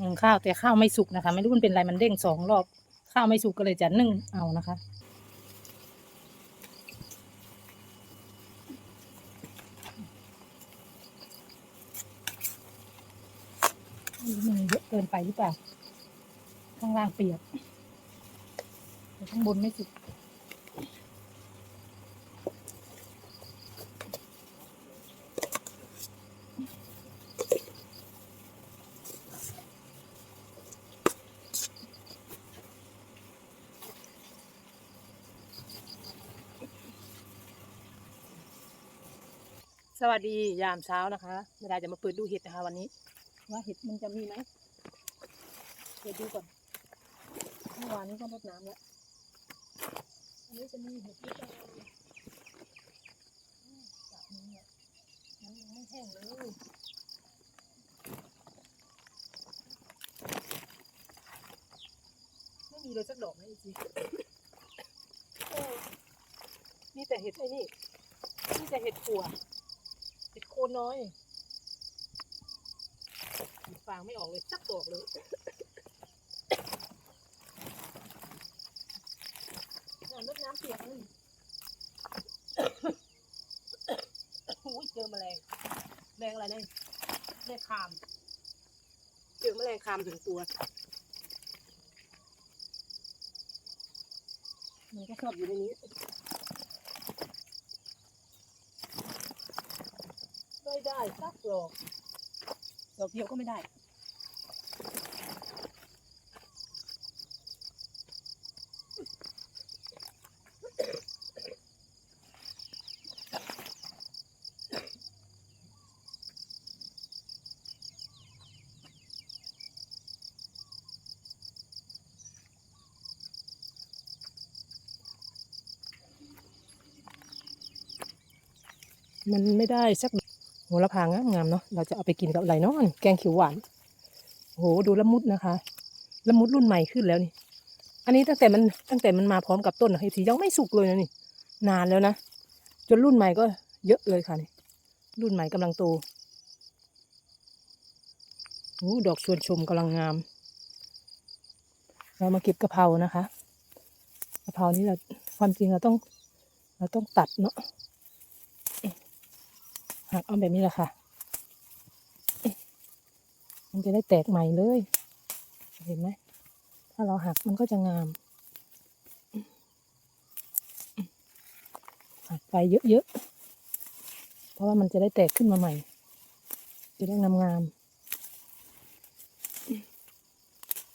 หุงข้าวแต่ข้าวไม่สุกนะคะ ไม่รู้มันเป็นไรมันเด้งสองรอบ ข้าวไม่สุกก็เลยจะนึ่งเอานะคะไม่รู้มันเยอะเกินไปหรือเปล่าข้างล่างเปียกแต่ข้างบนไม่สุก สวัสดียามเช้านะคะเวลาจะมาเปิดดูเห็ดนะคะวันนี้ ว่าเห็ดมันจะมีไหมเดี๋ยวดูก่อนเมื่อวานนี้ก็รดน้ำแล้วอันนี้จะมีเห็ดหรือเปล่าอืมจับนี้เนี่ยมันยังไม่แห้งเลยไม่มีเลยสักดอกนะอีจีเออมีแต่เห็ดไอ้นี่มีแต่เห็ดขัว คนน้อยฟางไม่ออกเลยสักดอกเลยน้ำรดน้ำเปียกเลยโอ้ยเจอแมลงแมลงอะไรเนี่ยแมลงคาม เจอแมลงคามถึงตัว มันก็ชอบอยู่ในนี้ ไม่ได้ สักดอกดอกเดียวก็ไม่ได้ มันไม่ได้สัก โหระพางามงามเนาะเราจะเอาไปกินกับอะไรเนาะแกงเขียวหวานโหดูละมุดนะคะละมุดรุ่นใหม่ขึ้นแล้วนี่ อันนี้ตั้งแต่มันตั้งแต่มันมาพร้อมกับต้นนะทียังไม่สุกเลยนะนี่นานแล้วนะจนรุ่นใหม่ก็เยอะเลยค่ะนี่รุ่นใหม่กำลังโตโอ้ดอกชวนชมกำลังงาม เรามาเก็บกะเพรานะคะกะเพรานี่เราความจริงเราต้อง เราต้องตัดเนาะ หักเอาแบบนี้แหละค่ะ มันจะได้แตกใหม่เลย เห็นไหม ถ้าเราหักมันก็จะงาม หักไปเยอะๆ เพราะว่ามันจะได้แตกขึ้นมาใหม่ จะได้งามๆ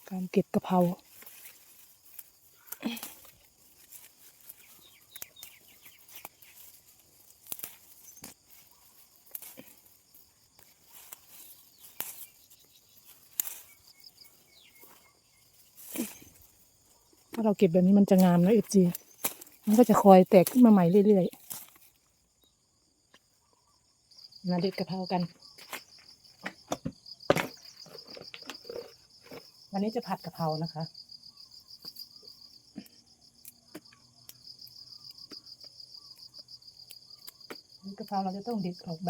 การเก็บกระเพรา เราเก็บแบบนี้มันจะงามนะเอฟจีมันก็จะคอยแตกขึ้นมาใหม่เรื่อยๆมาเด็ดกะเพรากัน วันนี้จะผัดกะเพรานะคะกะเพราเราจะต้องเด็ดออกใบ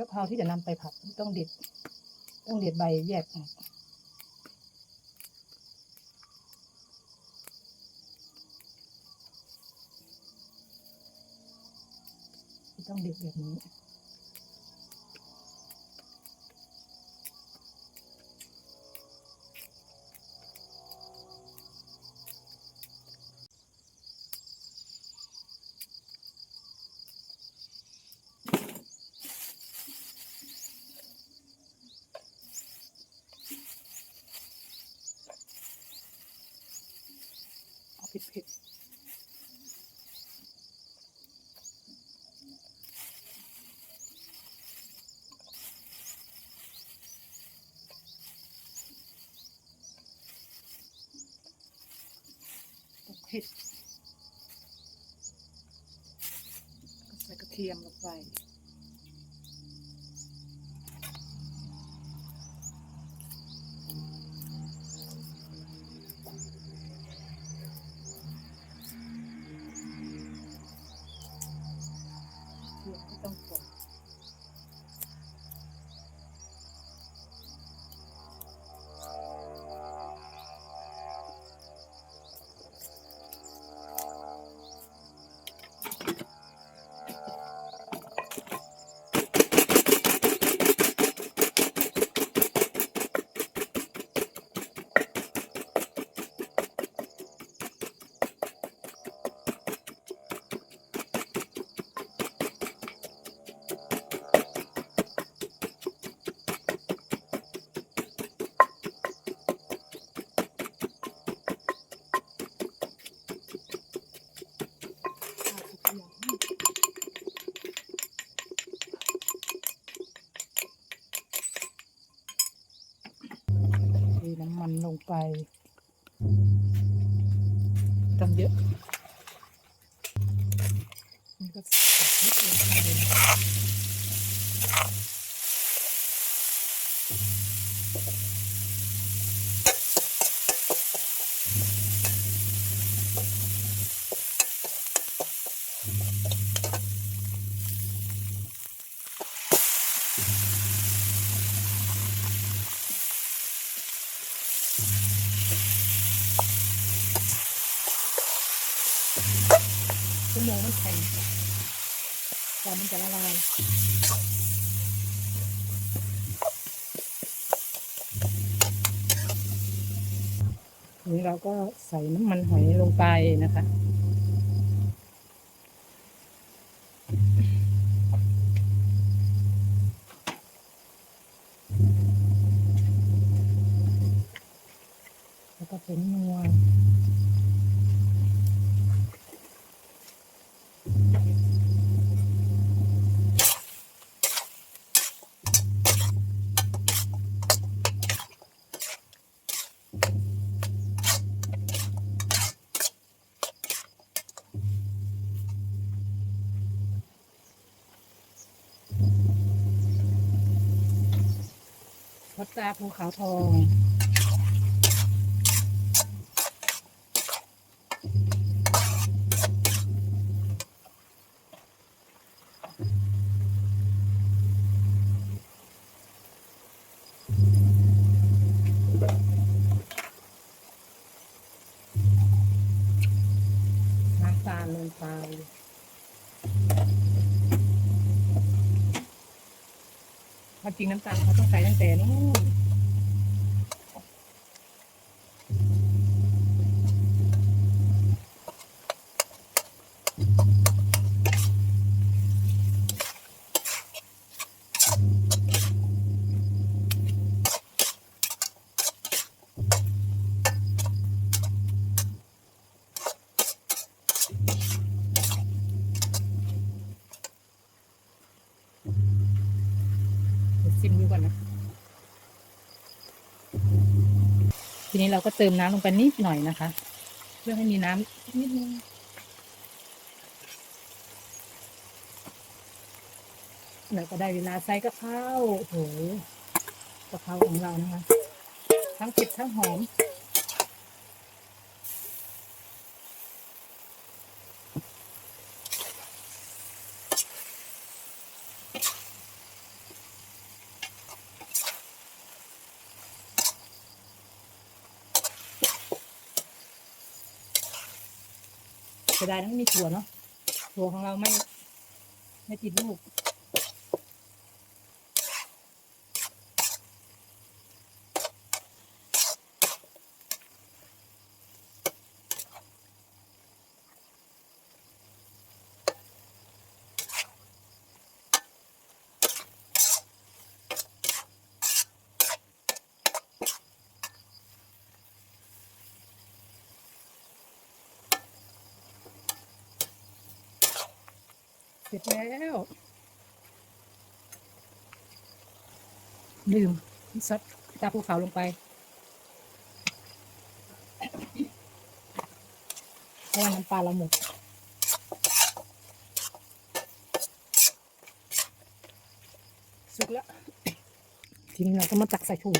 กะเพราที่จะนำไปผัดต้องเด็ด ต้องเด็ดใบแยกออกต้องเด็ดแบบนี้ เผ็ดเผ็ดก็ใส่กระเทียมลงไป ไปตำเชั่วโมงมันแข็งกว่ามันจะละลายทีนี้เราก็ใส่น้ำมันหอยลงไปนะคะ ดตาภูเขาทอง น้ำตาลลงไป ความจริงน้ำตาลเขาต้องใส่ตั้งแต่นู้นเดี๋ยวก่อนนะ ทีนี้เราก็เติมน้ำลงไปนิดหน่อยนะคะ เพื่อให้มีน้ำนิดนึงแล้วก็ได้เวลาใส่กะเพราโอ้โหกะเพราของเรานะคะ ทั้งเผ็ดทั้งหอม เสียดายนะไม่มีถั่วเนาะถั่วของเราไม่ ไม่ติดลูก เสร็จแล้วลืมซัดตาภูเขาลงไปเพราะว่าน้ำปลาเราหมดสุกแล้ว ทีนี้เราก็มาตักใส่ถุง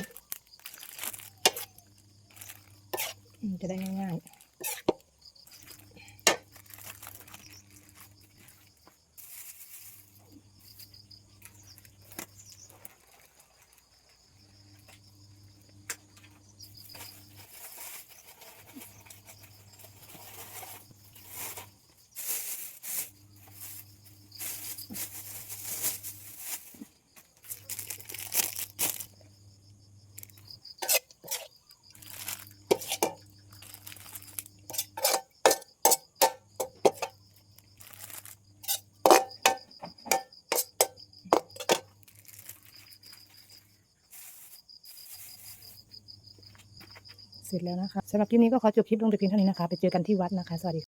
เสร็จแล้วนะคะสำหรับคลิปนี้ก็ขอจบคลิปลงแต่เพียงเท่านี้นะคะ ไปเจอกันที่วัดนะคะ สวัสดีค่ะ